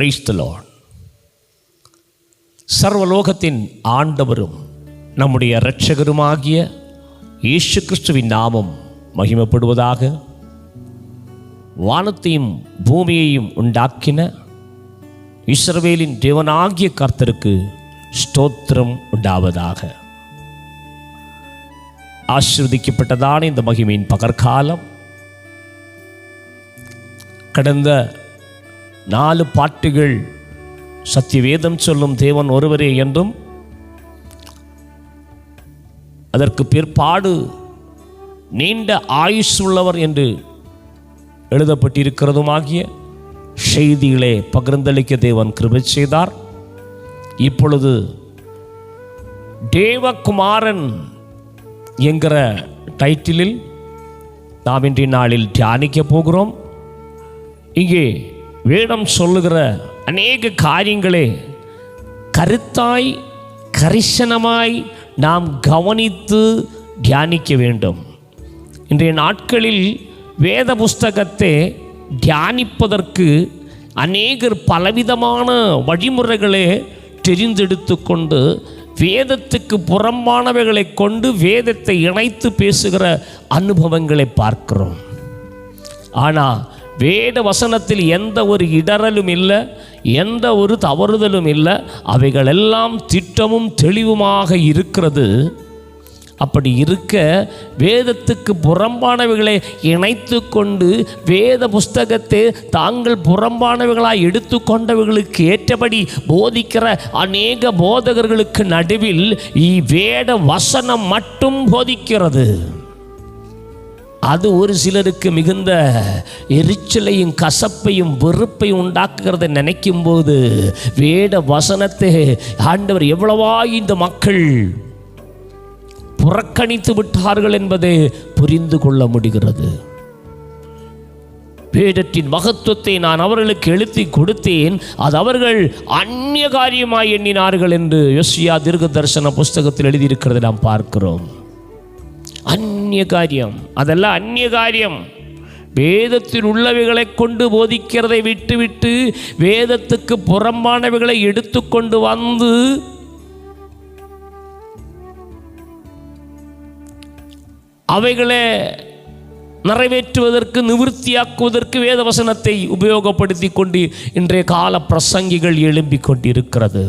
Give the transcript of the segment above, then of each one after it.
Praise the Lord சர்வலோகத்தின் ஆண்டவரும் நம்முடைய இரட்சகருமாகிய இயேசு கிறிஸ்துவின் நாமம் மகிமைப்படுவதாக வானத்தையும் பூமியையும் உண்டாக்கின இஸ்ரவேலின் தேவனாகிய கர்த்தருக்கு ஸ்தோத்திரம் உண்டாவதாக. ஆசிர்வதிக்கப்பட்டதான இந்த மகிமையின் பகற்காலம் கடந்த நாலு பாட்டுகள் சத்தியவேதம் சொல்லும் தேவன் ஒருவரே என்றும் அதற்கு பிற்பாடு நீண்ட ஆயுஸ் உள்ளவர் என்று எழுதப்பட்டிருக்கிறதுமாகிய செய்திகளை பகிர்ந்தளிக்க தேவன் கிருபை செய்தார். இப்பொழுது தேவகுமாரன் என்கிற டைட்டிலில் நாம் இன்றைய நாளில் தியானிக்க போகிறோம். இங்கே வேடம் சொல்லுகிற அநேக காரியங்களே கருத்தாய் கரிசனமாய் நாம் கவனித்து தியானிக்க வேண்டும். இன்றைய நாட்களில் வேத புஸ்தகத்தை தியானிப்பதற்கு அநேகர் பலவிதமான வழிமுறைகளை தெரிந்தெடுத்து கொண்டு வேதத்துக்கு புறம்பானவைகளை கொண்டு வேதத்தை இணைத்து பேசுகிற அனுபவங்களை பார்க்கிறோம். ஆனால் வேத வசனத்தில் எந்த ஒரு இடரலும் இல்லை எந்த ஒரு தவறுதலும் இல்லை அவைகளெல்லாம் திட்டமும் தெளிவுமாக இருக்கிறது. அப்படி இருக்க வேதத்துக்கு புறம்பானவைகளை இணைத்து கொண்டு வேத புஸ்தகத்தை தாங்கள் புறம்பானவைகளாய் எடுத்துக்கொண்டவைகளுக்கு ஏற்றபடி போதிக்கிற அநேக போதகர்களுக்கு நடுவில் வேத வசனம் மட்டும் போதிக்கிறது. அது ஒரு சிலருக்கு மிகுந்த எரிச்சலையும் கசப்பையும் வெறுப்பையும் உண்டாக்குகிறத நினைக்கும் போது வேட வசனத்தை ஆண்டவர் எவ்வளவா இந்த மக்கள் புறக்கணித்து விட்டார்கள் என்பதை புரிந்து கொள்ள முடிகிறது. வேடத்தின் மகத்துவத்தை நான் அவர்களுக்கு எழுத்தி கொடுத்தேன். அது அவர்கள் அந்நிய காரியமாய் எண்ணினார்கள் என்று யோசியா தீர்க்க தரிசன புஸ்தகத்தில் எழுதியிருக்கிறதை நாம் பார்க்கிறோம். அந்நிய காரியம் அதெல்லாம் அந்நிய காரியம் வேதத்தில் உள்ளவைகளை கொண்டு போதிக்கிறதை விட்டுவிட்டு வேதத்துக்கு புறம்பானவைகளை எடுத்துக்கொண்டு வந்து அவைகளை நிறைவேற்றுவதற்கு நிவர்த்தியாக்குவதற்கு வேதவசனத்தை உபயோகப்படுத்தி கொண்டு இன்றைய கால பிரசங்கிகள் எழும்பிக் கொண்டிருக்கிறது.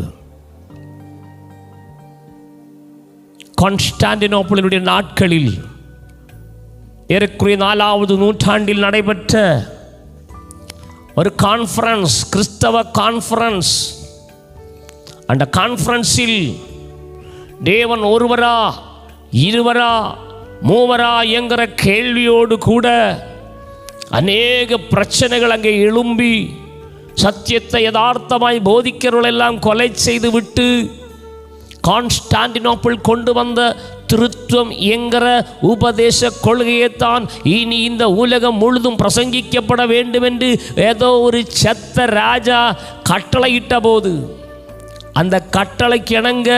கான்ஸ்டாண்டினோப்பிளுடைய நாட்களில் ஏறக்குறைய நாலாவது நூற்றாண்டில் நடைபெற்ற ஒரு கான்ஃபரன்ஸ் கிறிஸ்தவ கான்ஃபரன்ஸ் அந்த கான்ஃபரன்ஸில் தேவன் ஒருவரா இருவரா மூவரா என்கிற கேள்வியோடு கூட அநேக பிரச்சனைகள் அங்கே எழும்பி சத்தியத்தை யதார்த்தமாய் போதிக்கிறவர்களெல்லாம் கொலை செய்து விட்டு கான்ஸ்டாண்டினோப்பிள் கொண்டு வந்த திருத்துவம் என்கிற உபதேச கொள்கையைத்தான் இனி இந்த உலகம் முழுதும் பிரசங்கிக்கப்பட வேண்டும் என்று ஏதோ ஒரு செத்த ராஜா கட்டளையிட்ட போது அந்த கட்டளைக்கு இணங்க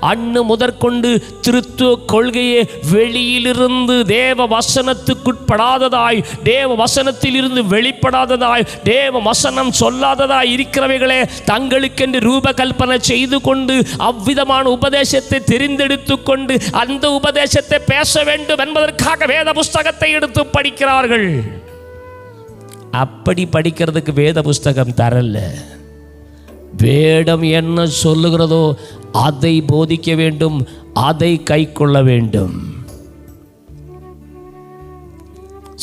அண்ணு முதற்கொண்டு திருத்துவ கொள்கையை வெளியிலிருந்து தேவ வசனத்துக்குட்படாததாய் தேவ வசனத்தில் இருந்து வெளிப்படாததாய் தேவ வசனம் சொல்லாததாய் இருக்கிறவைகளே தங்களுக்கென்று ரூபகல்பனை செய்து கொண்டு அவ்விதமான உபதேசத்தை தெரிந்தெடுத்து கொண்டு அந்த உபதேசத்தை பேச வேண்டும் என்பதற்காக வேத புஸ்தகத்தை எடுத்து படிக்கிறார்கள். அப்படி படிக்கிறதுக்கு வேத புஸ்தகம் தரல. வேடம் என்ன சொல்லுகிறதோ அதை போதிக்க வேண்டும் அதை கை கொள்ள வேண்டும்.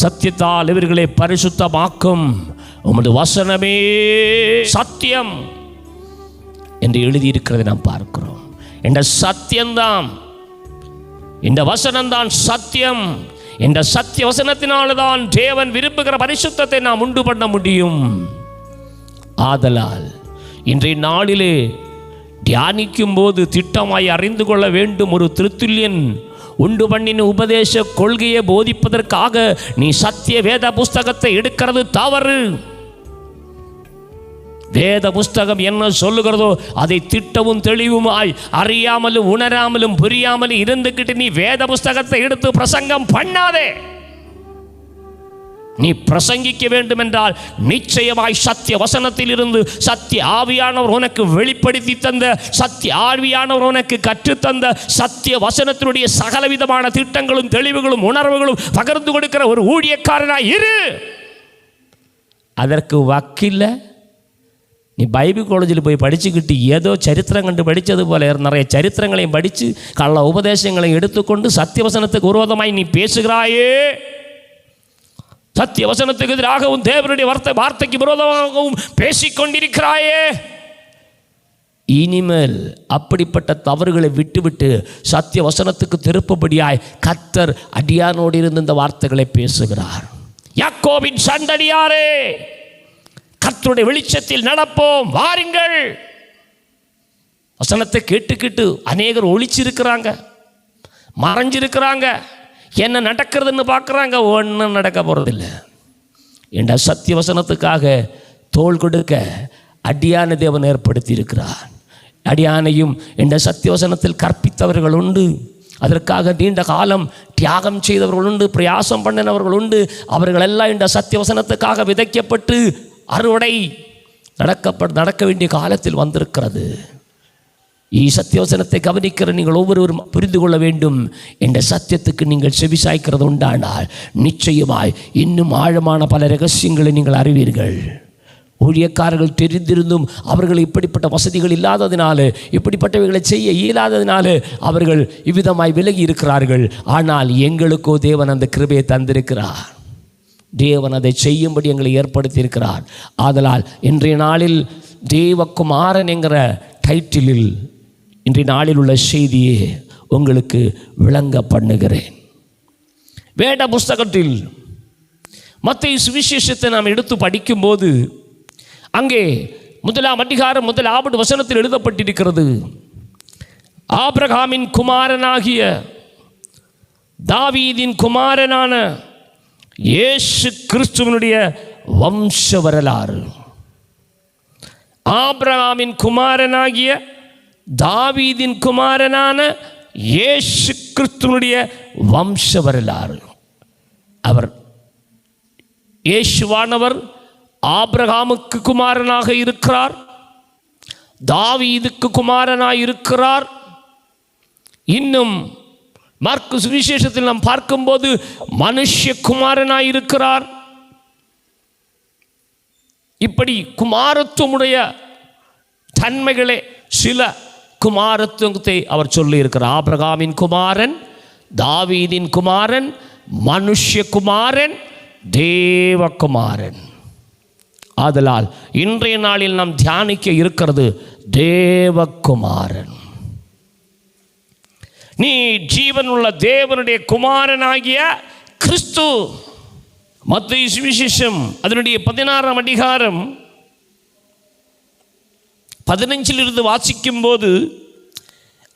சத்தியத்தால் இவர்களை பரிசுத்தமாக்கும். உமது வசனமே சத்தியம் என்று எழுதியிருக்கிறதை நாம் பார்க்கிறோம். இந்த சத்தியம்தான். இந்த வசனம்தான் சத்தியம். இந்த சத்திய வசனத்தினால்தான் தேவன் விரும்புகிற பரிசுத்தத்தை நாம் உண்டு பண்ண முடியும். ஆதலால் இன்றைய நாளிலே தியானிக்கும் போது திட்டமாய் அறிந்து கொள்ள வேண்டும் ஒரு திருத்துல்யன் உண்டு பண்ணின உபதேச கொள்கையை போதிப்பதற்காக நீ சத்திய வேத புஸ்தகத்தை எடுக்கிறது தவறு. வேத புஸ்தகம் என்ன சொல்லுகிறதோ அதை திட்டவும் தெளிவுமாய் அறியாமலும் உணராமலும் புரியாமலும் இருந்துக்கிட்டு நீ வேத புஸ்தகத்தை எடுத்து பிரசங்கம் பண்ணாதே. நீ பிரசங்கிக்க வேண்டும் என்றால் நிச்சயமாய் சத்திய வசனத்தில் இருந்து சத்திய ஆவியானவர் உனக்கு வெளிப்படுத்தி தந்த சத்திய ஆவியானவர் உனக்கு கற்றுத்தந்த சத்திய வசனத்தினுடைய சகலவிதமான திட்டங்களும் தெளிவுகளும் உணர்வுகளும் பகிர்ந்து கொடுக்கிற ஒரு ஊழியக்காரனாய் இரு. அதற்கு வக்கில்ல. நீ பைபிள் காலேஜில் போய் படிச்சுக்கிட்டு ஏதோ சரித்திரம் கண்டு படித்தது போல நிறைய சரித்திரங்களையும் படித்து கள்ள உபதேசங்களையும் எடுத்துக்கொண்டு சத்தியவசனத்துக்கு விரோதமாய் நீ பேசுகிறாயே. சத்தியவசனத்துக்கு எதிராகவும் தேவனுடைய வார்த்தை வார்த்தைக்கு விரோதமாகவும் பேசிக்கொண்டிருக்கிறாயே. இனிமேல் அப்படிப்பட்ட தவறுகளை விட்டுவிட்டு சத்திய வசனத்துக்கு திருப்பபடியாய் கத்தர் அடியானோடு இருந்து இந்த வார்த்தைகளை பேசுகிறார். யாக்கோவின் சண்டடியாரே கத்தருடைய வெளிச்சத்தில் நடப்போம் வாருங்கள். வசனத்தை கேட்டுக்கிட்டு அநேகர் ஒளிச்சிருக்கிறாங்க மறைஞ்சிருக்கிறாங்க. என்ன நடக்கிறதுன்னு பார்க்குறாங்க ஒன்றும் நடக்க போகிறதில்ல என்ற சத்திய வசனத்துக்காக தோள் கொடுக்க அடியான தேவன் ஏற்படுத்தி இருக்கிறார் அடியானையும் என்ற சத்தியவசனத்தில் கற்பித்தவர்கள் உண்டு. அதற்காக நீண்ட காலம் தியாகம் செய்தவர்கள் உண்டு பிரயாசம் பண்ணினவர்கள் உண்டு. அவர்கள் எல்லாம் இந்த சத்தியவசனத்துக்காக விதைக்கப்பட்டு அறுவடை நடக்கப்ப நடக்க வேண்டிய காலத்தில் வந்திருக்கிறது. ஈ சத்தியவசனத்தை கவனிக்கிற நீங்கள் ஒவ்வொருவரும் புரிந்து கொள்ள வேண்டும் என்ற சத்தியத்துக்கு நீங்கள் செவிசாய்க்கிறது உண்டானால் நிச்சயமாய் இன்னும் ஆழமான பல ரகசியங்களை நீங்கள் அறிவீர்கள் ஊழியக்காரர்கள் தெரிந்திருந்தும் அவர்கள் இப்படிப்பட்ட வசதிகள் இல்லாததினால இப்படிப்பட்டவைகளை செய்ய இயலாததினால அவர்கள் இவ்விதமாய் விலகி இருக்கிறார்கள் ஆனால் எங்களுக்கோ தேவன் அந்த கிருபையை தந்திருக்கிறார் தேவன் அதை செய்யும்படி எங்களை ஏற்படுத்தியிருக்கிறார் ஆதலால் இன்றைய நாளில் தேவகுமாரன் என்கிற டைட்டிலில் இன்றைய நாளில் உள்ள செய்தியை உங்களுக்கு விளங்க பண்ணுகிறேன் வேத புஸ்தகத்தில் மத்திய சுவிசேஷத்தை நாம் எடுத்து படிக்கும்போது அங்கே முதலாம் அதிகாரம் முதல் ஆபடு வசனத்தில் எழுதப்பட்டிருக்கிறது. ஆப்ரஹாமின் குமாரனாகிய தாவீதின் குமாரனான இயேசு கிறிஸ்துவனுடைய வம்ச வரலாறு. ஆப்ரஹாமின் குமாரனாகிய தாவீதின் குமாரனான இயேசு கிறிஸ்துவனுடைய வம்ச வரலாறு அவர் இயேசுவானவர் ஆபிரகாமுக்கு குமாரனாக இருக்கிறார். தாவீதுக்கு குமாரனாக இருக்கிறார் இன்னும் மார்க்கு சுவிசேஷத்தில் நாம் பார்க்கும்போது மனுஷகுமாரனாக இருக்கிறார் இப்படி குமாரத்துவமுடைய தன்மைகளே சில குமாரத்துவத்தை அவர் சொல்லியிருக்கிறார். ஆபிரகாமின் குமாரன் தாவீதின் குமாரன் மனுஷ்ய குமாரன் தேவகுமாரன். ஆதலால் இன்றைய நாளில் நாம் தியானிக்க இருக்கிறது தேவகுமாரன். நீ ஜீவனுள்ள தேவனுடைய குமாரனாகிய கிறிஸ்து. மத்திய சுவிசேஷம் அதனுடைய பதினாறாம் அதிகாரம் பதினஞ்சிலிருந்து வாசிக்கும் போது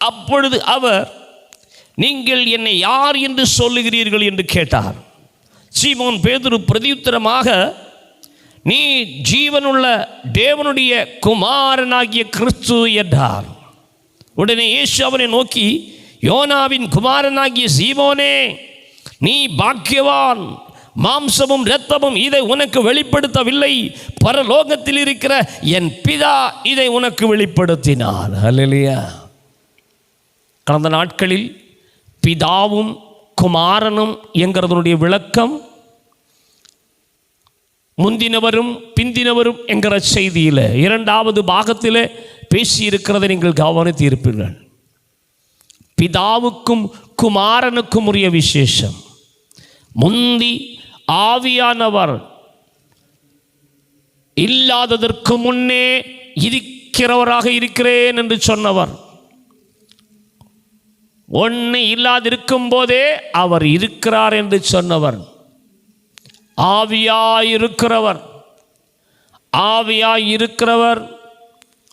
அப்பொழுது அவர் நீங்கள் என்னை யார் என்று சொல்லுகிறீர்கள் என்று கேட்டார். சீமோன் பேதுரு பிரதியுத்தரமாக நீ ஜீவனுள்ள தேவனுடைய குமாரனாகிய கிறிஸ்து என்றார். உடனே இயேசு அவனை நோக்கி யோனாவின் குமாரனாகிய சீமோனே நீ பாக்கியவான். மாம்சமும் இரத்தமும் இதை உனக்கு வெளிப்படுத்தவில்லை. பரலோகத்தில் இருக்கிற என் பிதா இதை உனக்கு வெளிப்படுத்தினார். அல்லையா கடந்த நாட்களில் பிதாவும் குமாரனும் என்கிறதனுடைய விளக்கம் முந்தினவரும் பிந்தினவரும் என்கிற செய்தியில் இரண்டாவது பாகத்தில் பேசியிருக்கிறதை நீங்கள் கவனித்திருப்பீர்கள். பிதாவுக்கும் குமாரனுக்கும் உரிய விசேஷம். முந்தி ஆவியானவர் இல்லாததற்கு முன்னே இருக்கிறவராக இருக்கிறேன் என்று சொன்னவர். ஒன்று இல்லாதிருக்கும் போதே அவர் இருக்கிறார் என்று சொன்னவர். ஆவியாயிருக்கிறவர். ஆவியாயிருக்கிறவர்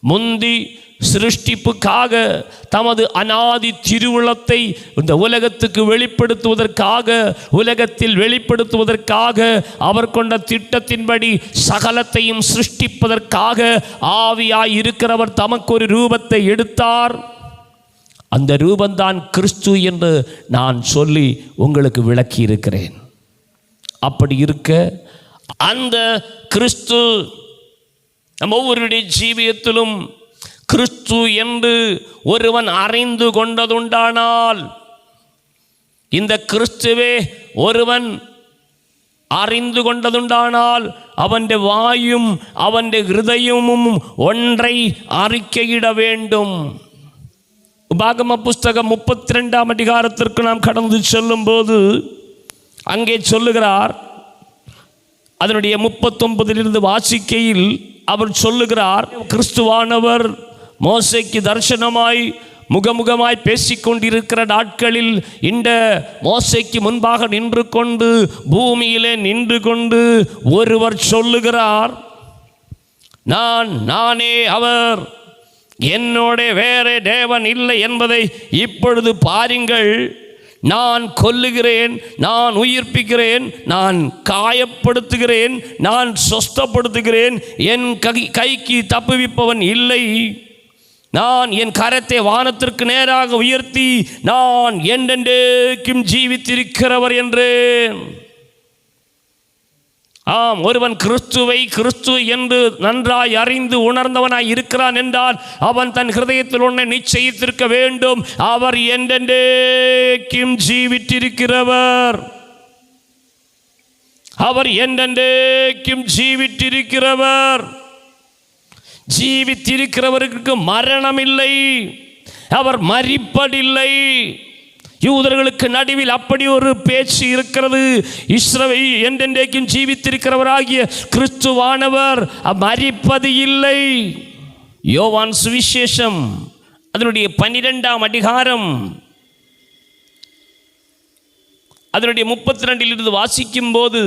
முந்தி சிருஷ்டிப்புக்காக தமது அனாதி திருவுளத்தை இந்த உலகத்துக்கு வெளிப்படுத்துவதற்காக உலகத்தில் வெளிப்படுத்துவதற்காக அவர் கொண்ட திட்டத்தின்படி சகலத்தையும் சிருஷ்டிப்பதற்காக ஆவியாய் இருக்கிறவர் தமக்கு ஒரு ரூபத்தை எடுத்தார். அந்த ரூபந்தான் கிறிஸ்து என்று நான் சொல்லி உங்களுக்கு விளக்கி இருக்கிறேன் அப்படி இருக்க அந்த கிறிஸ்து நம்ம ஒவ்வொருடைய ஜீவியத்திலும் கிறிஸ்து என்று ஒருவன் அறிந்து கொண்டதுண்டானால் இந்த கிறிஸ்துவே ஒருவன் அறிந்து கொண்டதுண்டானால் அவன் வாயும் அவൻ്റെ ஹிருதயமும் ஒன்றை அறிக்கையிட வேண்டும். பாகம புஸ்தகம் முப்பத்தி ரெண்டாம் அதிகாரத்திற்கு நாம் கடந்து செல்லும்போது அங்கே சொல்லுகிறார் அதனுடைய முப்பத்தொன்பதிலிருந்து வாசிக்கையில் அவர் சொல்லுகிறார் கிறிஸ்துவானவர் மோசைக்கு தரிசனமாய் முகமுகமாய் பேசிக்கொண்டிருக்கிற நாட்களில் இந்த மோசைக்கு முன்பாக நின்று கொண்டு பூமியிலே நின்று கொண்டு ஒருவர் சொல்லுகிறார் நான் நானே அவர். என்னோட வேறே தேவன் இல்லை என்பதை இப்பொழுது பாருங்கள். நான் கொல்லுகிறேன் நான் உயிர்ப்பிக்கிறேன் நான் காயப்படுத்துகிறேன் நான் சொஸ்தப்படுத்துகிறேன். என் கை கைக்கு தப்புவிப்பவன் இல்லை. நான் என் கரத்தை வானத்திற்கு நேராக உயர்த்தி நான் என்றென்றைக்கும் ஜீவித்திருக்கிறவர் என்றேன் ஆம் ஒருவன் கிறிஸ்துவை கிறிஸ்து என்று நன்றாய் அறிந்து உணர்ந்தவனாய் இருக்கிறான் என்றால் அவன் தன் ஹிருதயத்தில் உன்னை நிச்சயித்திருக்க வேண்டும். அவர் என்றென்றைக்கும் ஜீவித்திருக்கிறவர். அவர் என்றென்றைக்கும் ஜீவித்திருக்கிறவர். ஜீவித்திருக்கிறவருக்கு மரணம் இல்லை அவர் மறிப்பதில்லை. யூதர்களுக்கு நடுவில் அப்படி ஒரு பேச்சு இருக்கிறது. இஸ்ரவை என்றென்றைக்கும் ஜீவித்திருக்கிறவராகிய கிறிஸ்துவானவர் மறிப்பது இல்லை. யோவான் சுவிசேஷம் அதனுடைய பன்னிரெண்டாம் அதிகாரம். அதனுடைய முப்பத்தி ரெண்டிலிருந்து வாசிக்கும் போது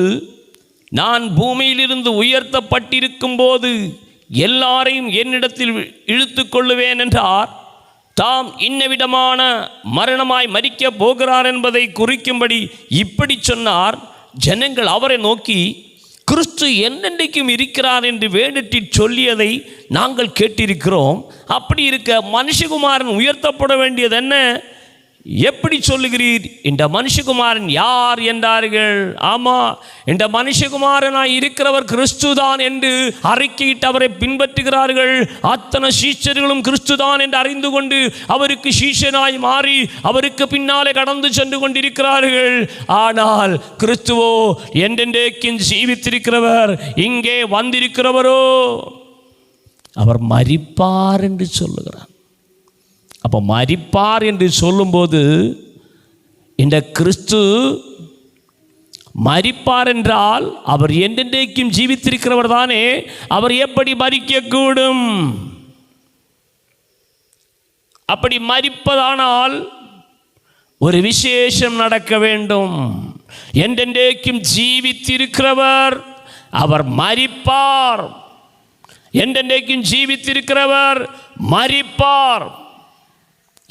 நான் பூமியிலிருந்து உயர்த்தப்பட்டிருக்கும் போது எல்லாரையும் என்னிடத்தில் இழுத்து கொள்ளுவேன் என்றார். தாம் இன்னவிடமான மரணமாய் மறிக்கப் போகிறார் என்பதை குறிக்கும்படி இப்படி சொன்னார். ஜனங்கள் அவரை நோக்கி கிறிஸ்து என்னென்றைக்கும் இருக்கிறார் என்று வேண்டிட்டு சொல்லியதை நாங்கள் கேட்டிருக்கிறோம். அப்படி இருக்க மனுஷகுமாரன் உயர்த்தப்பட வேண்டியது என்ன எப்படி சொல்லுகிறீர்? இந்த மனுஷகுமாரன் யார் என்றார்கள்? ஆமா இந்த மனுஷகுமாரனாய் இருக்கிறவர் கிறிஸ்துதான் என்று அறிக்கையிட்டு அவரை பின்பற்றுகிறார்கள். அத்தனை சீஷர்களும் கிறிஸ்துதான் என்று அறிந்து கொண்டு அவருக்கு சீஷனாய் மாறி அவருக்கு பின்னாலே கடந்து சென்று கொண்டிருக்கிறார்கள். ஆனால் கிறிஸ்துவோ என்றென்றைக்கும் ஜீவித்திருக்கிறவர் இங்கே வந்திருக்கிறவரோ அவர் மரிப்பார் என்று சொல்லுகிறார். அப்போ மறிப்பார் என்று சொல்லும்போது இந்த கிறிஸ்து மறிப்பார் என்றால் அவர் என்றென்றைக்கும் ஜீவித்திருக்கிறவர் தானே அவர் எப்படி மறிக்கக்கூடும் அப்படி மரிப்பதானால் ஒரு விசேஷம் நடக்க வேண்டும். என்றென்றைக்கும் ஜீவித்திருக்கிறவர் அவர் மறிப்பார் என்றென்றைக்கும் ஜீவித்திருக்கிறவர் மறிப்பார்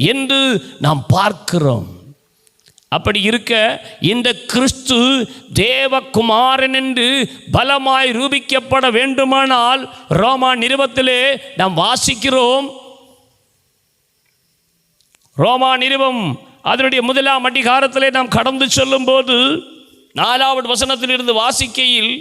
என்று நாம் பார்க்கிறோம். அப்படி இருக்க இந்த கிறிஸ்து தேவகுமாரன் என்று பலமாய் ரூபிக்கப்பட வேண்டுமானால் ரோமா நிருபத்திலே நாம் வாசிக்கிறோம். ரோமா நிருபம் அதனுடைய முதலாம் அதிகாரத்திலே நாம் கடந்து செல்லும்போது நாலாவது வசனத்திலிருந்து வாசிக்கையில்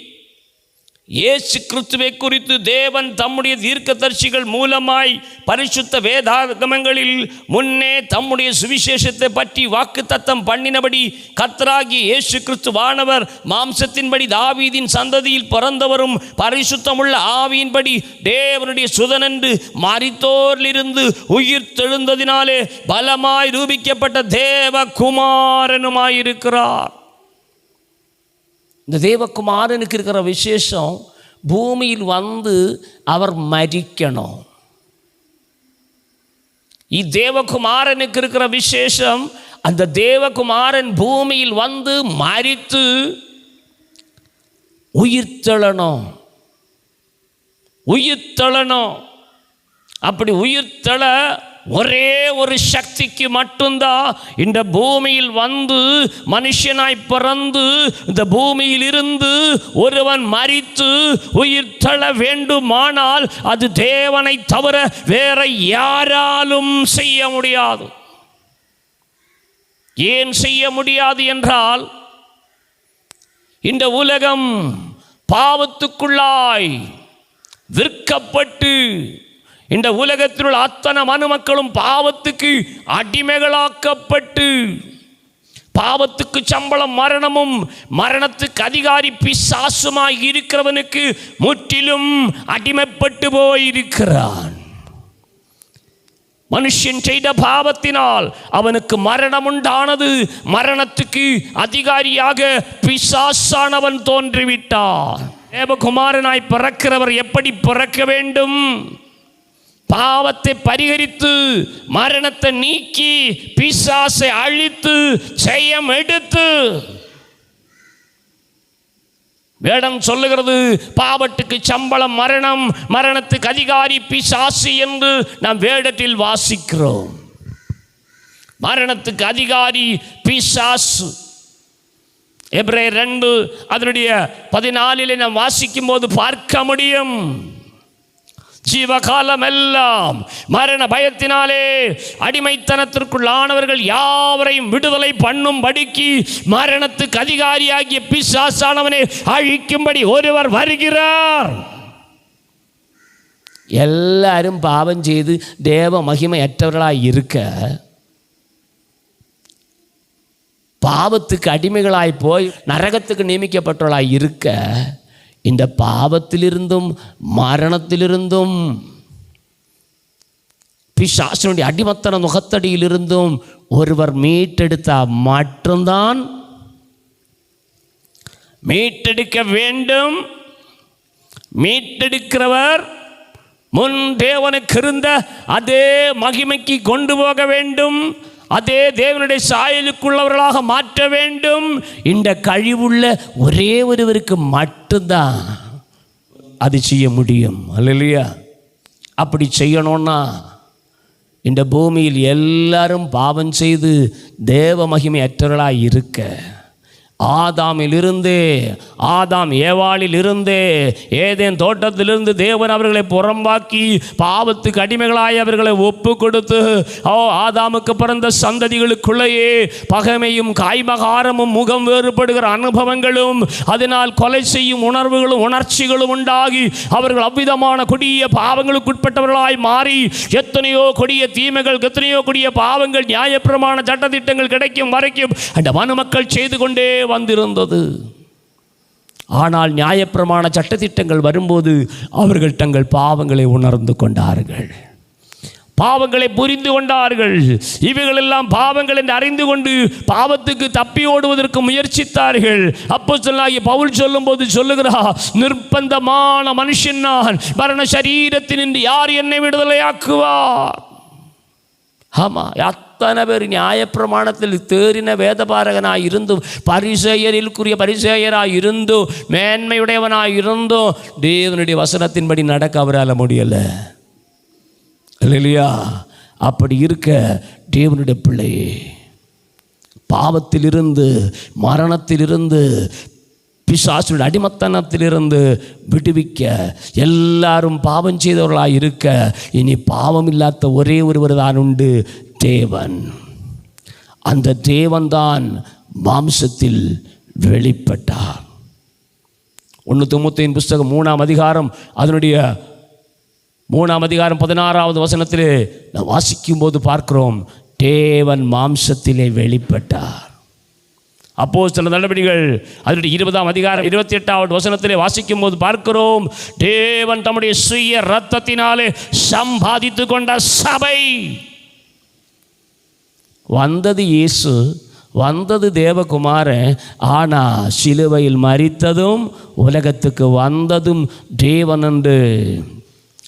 இயேசு கிறிஸ்துவை குறித்து தேவன் தம்முடைய தீர்க்கதர்சிகள் மூலமாய் பரிசுத்த வேதாகமங்களில் முன்னே தம்முடைய சுவிசேஷத்தை பற்றி வாக்குத்தத்தம் பண்ணினபடி கத்தராகி இயேசு கிறிஸ்துவானவர் மாம்சத்தின்படி தாவீதின் சந்ததியில் பிறந்தவரும் பரிசுத்தமுள்ள ஆவியின்படி தேவனுடைய சுதனன்று மறித்தோரிலிருந்து உயிர் தெழுந்ததினாலே பலமாய் ரூபிக்கப்பட்ட தேவ குமாரனுமாயிருக்கிறார் இந்த தேவகுமாரனுக்கு இருக்கிற விசேஷம் பூமியில் வந்து அவர் மரிக்கணும். ഈ தேவகுமாரனுக்கு இருக்கிற விசேஷம் அந்த தேவகுமாரன் பூமியில் வந்து மரித்து உயிர்த்தெழணும் உயிர்த்தெழணும் அப்படி உயிர்த்தெழ ஒரே ஒரு சக்திக்கு மட்டும்தான் இந்த பூமியில் வந்து மனுஷனாய் பிறந்து இந்த பூமியில் இருந்து ஒருவன் மரித்து உயிர் தள வேண்டுமானால் அது தேவனை தவிர வேற யாராலும் செய்ய முடியாது. ஏன் செய்ய முடியாது என்றால் இந்த உலகம் பாவத்துக்குள்ளாய் விற்கப்பட்டு இந்த உலகத்தில் உள்ள அத்தனை மனுமக்களும் பாவத்துக்கு அடிமைகளாக்கப்பட்டு பாவத்துக்கு சம்பளம் மரணமும் மரணத்துக்கு அதிகாரி பிசாசுமாய் இருக்கிறவனுக்கு முற்றிலும் அடிமைப்பட்டு போயிருக்கிறான். மனுஷன் செய்த பாவத்தினால் அவனுக்கு மரணம் உண்டானது மரணத்துக்கு அதிகாரியாக பிசாசானவன் தோன்றிவிட்டான். தேவகுமாரனாய் பிறக்கிறவர் எப்படி பிறக்க வேண்டும்? பாவத்தை பரிகரித்து மரணத்தை நீக்கி பிசாசை அழித்து ஜெயம் எடுத்து. வேடம் சொல்லுகிறது பாவத்துக்கு சம்பளம் மரணம் மரணத்துக்கு அதிகாரி பிசாசு என்று நாம் வேடத்தில் வாசிக்கிறோம். மரணத்துக்கு அதிகாரி பிசாசு. எப்ரே ரெண்டு அதனுடைய பதினாலில் நாம் வாசிக்கும் போது பார்க்க முடியும். ஜீவகாலம் எல்லாம் மரண பயத்தினாலே அடிமைத்தனத்திற்குள்ளானவர்கள் யாவரையும் விடுதலை பண்ணும் படிக்கு மரணத்துக்கு அதிகாரியாகிய பிசாசானவனை அழிக்கும்படி ஒருவர் வருகிறார். எல்லாரும் பாவம் செய்து தேவ மகிமையற்றவர்களாய் இருக்க பாவத்துக்கு அடிமைகளாய் போய் நரகத்துக்கு நியமிக்கப்பட்டவர்களாய் இருக்க இந்த பாவத்திலிருந்தும் மரணத்திலிருந்தும் பிசாசனுடைய அடிமத்தன முகத்தடியிலிருந்தும் ஒருவர் மீட்டெடுத்தா மட்டும்தான் மீட்டெடுக்க வேண்டும். மீட்டெடுக்கிறவர் முன் தேவனுக்கு இருந்த அதே மகிமைக்கு கொண்டு போக வேண்டும். அதே தேவனுடைய சாயலுக்குள்ளவர்களாக மாற்ற வேண்டும். இந்த கழிவுள்ள ஒரே ஒருவருக்கு மட்டும்தான் அது செய்ய முடியும். அல்லையா அப்படி செய்யணும்னா இந்த பூமியில் எல்லாரும் பாவம் செய்து தேவ மகிமை அற்றவர்களாக இருக்க ஆதாமிலிருந்து ஆதாம் ஏவாளில் இருந்தே ஏதேன் தோட்டத்திலிருந்து தேவன் அவர்களை புறம்பாக்கி பாவத்துக்கு அடிமைகளாய் அவர்களை ஒப்பு கொடுத்து ஓ ஆதாமுக்கு பிறந்த சந்ததிகளுக்குள்ளேயே பகைமையும் காய்மகாரமும் முகம் வேறுபடுகிற அனுபவங்களும் அதனால் கொலை செய்யும் உணர்வுகளும் உணர்ச்சிகளும் உண்டாகி அவர்கள் அவ்விதமான கொடிய பாவங்களுக்குட்பட்டவர்களாய் மாறி எத்தனையோ கொடிய தீமைகள் எத்தனையோ கொடிய பாவங்கள் நியாயப்பிரமாண சட்டத்திட்டங்கள் கிடைக்கும் வரைக்கும் அந்த மனுமக்கள் செய்து கொண்டே வந்திருந்தது. ஆனால் நியாயப்பிரமாண சட்டத்திட்டங்கள் வரும்போது அவர்கள் தங்கள் பாவங்களை உணர்ந்து கொண்டார்கள். பாவங்களை புரிந்து கொண்டார்கள். இவைகளெல்லாம் பாவங்கள் என்று அறிந்து கொண்டு பாவத்துக்கு தப்பி ஓடுவதற்கு முயற்சித்தார்கள். அப்போ சொல்லாகிய பவுல் சொல்லும்போது சொல்லுகிறா நிர்பந்தமான மனுஷன் நான். மரண சரீரத்தினின்று யார் என்னை விடுதலையாக்குவார்? ஆமாம் அத்தனை பேர் நியாயப்பிரமாணத்தில் தேறின வேதபாரகனாய் இருந்தும் பரிசெயரிற்குரிய பரிசெயராய் இருந்தும் மேன்மையுடையவனாய் இருந்தும் தேவனுடைய வசனத்தின்படி நடக்க அவரால் முடியலை. இல்லையா அப்படி இருக்க தேவனுடைய பிள்ளையே பாவத்திலிருந்து மரணத்திலிருந்து பிசாசுடைய அடிமத்தனத்திலிருந்து விடுவிக்க எல்லாரும் பாவம் செய்தவர்களாக இருக்க இனி பாவம் இல்லாத ஒரே ஒருவர் தான் உண்டு. தேவன். அந்த தேவன்தான் மாம்சத்தில் வெளிப்பட்டார். ஒன்று தொண்ணூத்தைந்து புஸ்தகம் மூணாம் அதிகாரம் அதனுடைய மூணாம் அதிகாரம் பதினாறாவது வசனத்திலே நாம் வாசிக்கும்போது பார்க்கிறோம் தேவன் மாம்சத்திலே வெளிப்பட்டார். அப்போ சில நடவடிக்கைகள் அதனுடைய இருபதாம் அதிகாரம் இருபத்தி எட்டாவது வசனத்திலே வாசிக்கும் போது பார்க்கிறோம் தேவன் தம்முடைய சுய ரத்தத்தினாலே சம்பாதித்து கொண்ட சபை. வந்தது இயேசு வந்தது தேவகுமாரன் ஆனால் சிலுவையில் மறித்ததும் உலகத்துக்கு வந்ததும் தேவன் என்று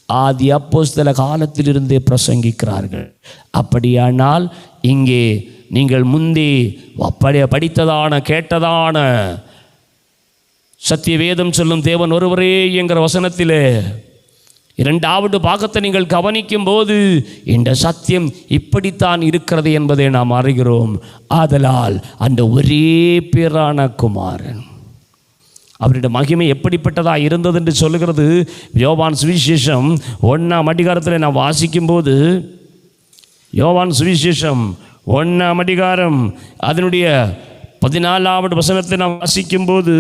ஆதி அப்போஸ்தல காலத்திலிருந்தே பிரசங்கிக்கிறார்கள். அப்படியானால் இங்கே நீங்கள் முந்தி அப்படி படித்ததான கேட்டதான சத்திய வேதம் சொல்லும் தேவன் ஒருவரே என்கிற வசனத்திலே இரண்டாவது பாகத்தை நீங்கள் கவனிக்கும் போது இந்த சத்தியம் இப்படித்தான் இருக்கிறது என்பதை நாம் அறிகிறோம். ஆதலால் அந்த ஒரே பேரான குமாரன். அவருடைய மகிமை எப்படிப்பட்டதாக இருந்தது என்று சொல்லுகிறது. யோவான் சுவிசேஷம் ஒன்றாம் அதிகாரத்தில் நான் வாசிக்கும்போது யோவான் சுவிசேஷம் ஒன்றாம் அதிகாரம் அதனுடைய பதினாலாவது வசனத்தை நாம் வாசிக்கும்போது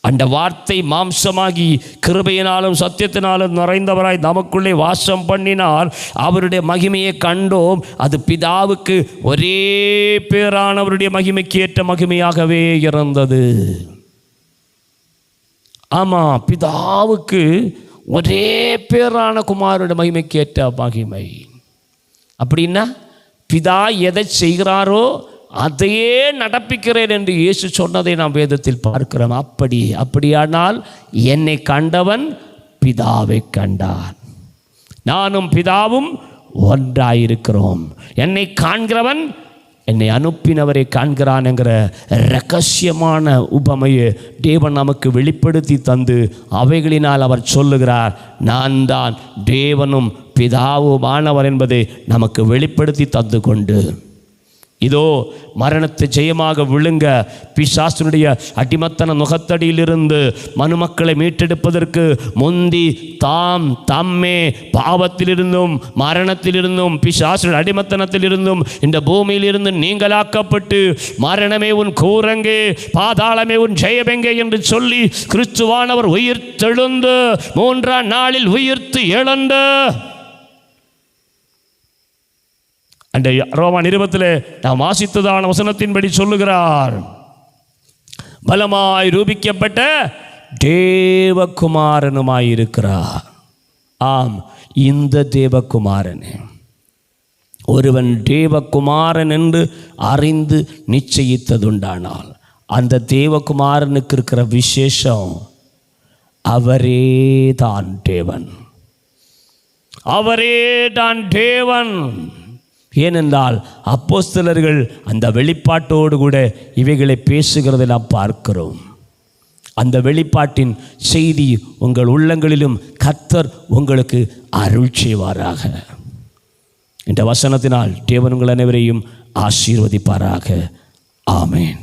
அந்த வார்த்தை மாம்சமாகி கிருபையினாலும் சத்தியத்தினாலும் நிறைந்தவராய் நமக்குள்ளே வாசம் பண்ணினார். அவருடைய மகிமையை கண்டோம். அது பிதாவுக்கு ஒரே பேரானவருடைய மகிமைக்கு ஏற்ற மகிமையாகவே இருந்தது. ஆமாம் பிதாவுக்கு ஒரே பேரான குமாரோட மகிமைக்கு ஏற்ற மகிமை. அப்படின்னா பிதா எதை செய்கிறாரோ அதையே நடப்பிக்கிறேன் என்று இயேசு சொன்னதை நாம் வேதத்தில் பார்க்கிறோம். அப்படி அப்படியானால் என்னை கண்டவன் பிதாவை கண்டான். நானும் பிதாவும் ஒன்றாயிருக்கிறோம். என்னை காண்கிறவன் என்னை அனுப்பினவரை காண்கிறான் என்கிற ரகசியமான உபமையை தேவன் நமக்கு வெளிப்படுத்தி தந்து அவைகளினால் அவர் சொல்லுகிறார் நான் தான் தேவனும் பிதாவுமானவர் என்பதை நமக்கு வெளிப்படுத்தி தந்து கொண்டு. இதோ மரணத்தை ஜெயமாக விழுங்க பிசாசனுடைய அடிமத்தன நுகத்தடியிலிருந்து மனுமக்களை மீட்டெடுப்பதற்கு முந்தி தாம் தம்மே பாவத்திலிருந்தும் மரணத்திலிருந்தும் பிசாசுடைய அடிமத்தனத்திலிருந்தும் இந்த பூமியிலிருந்து நீங்களாக்கப்பட்டு மரணமே உன் கூரங்கே பாதாளமே உன் ஜெயபெங்கே என்று சொல்லி கிறிஸ்துவானவர் உயிர் தெழுந்து மூன்றாம் நாளில் உயிர்த்து எழுந்து அந்த ரோமா நிருபத்தில் நாம் வாசித்ததான வசனத்தின்படி சொல்லுகிறார். பலமாய் ரூபிக்கப்பட்ட தேவகுமாரனுமாயிருக்கிறார். ஆம் இந்த தேவகுமாரனே. ஒருவன் தேவகுமாரன் என்று அறிந்து நிச்சயித்ததுண்டானால் அந்த தேவகுமாரனுக்கு இருக்கிற விசேஷம் அவரே தான் தேவன். அவரே தான் தேவன். ஏனென்றால் அப்போஸ்தலர்கள் அந்த வெளிப்பாட்டோடு கூட இவைகளை பேசுகிறதை நாம் பார்க்கிறோம். அந்த வெளிப்பாட்டின் செய்தி உங்கள் உள்ளங்களிலும் கர்த்தர் உங்களுக்கு அருள் செய்வாராக. இந்த வசனத்தினால் தேவன் உங்கள் அனைவரையும் ஆசீர்வதிப்பாராக. ஆமேன்.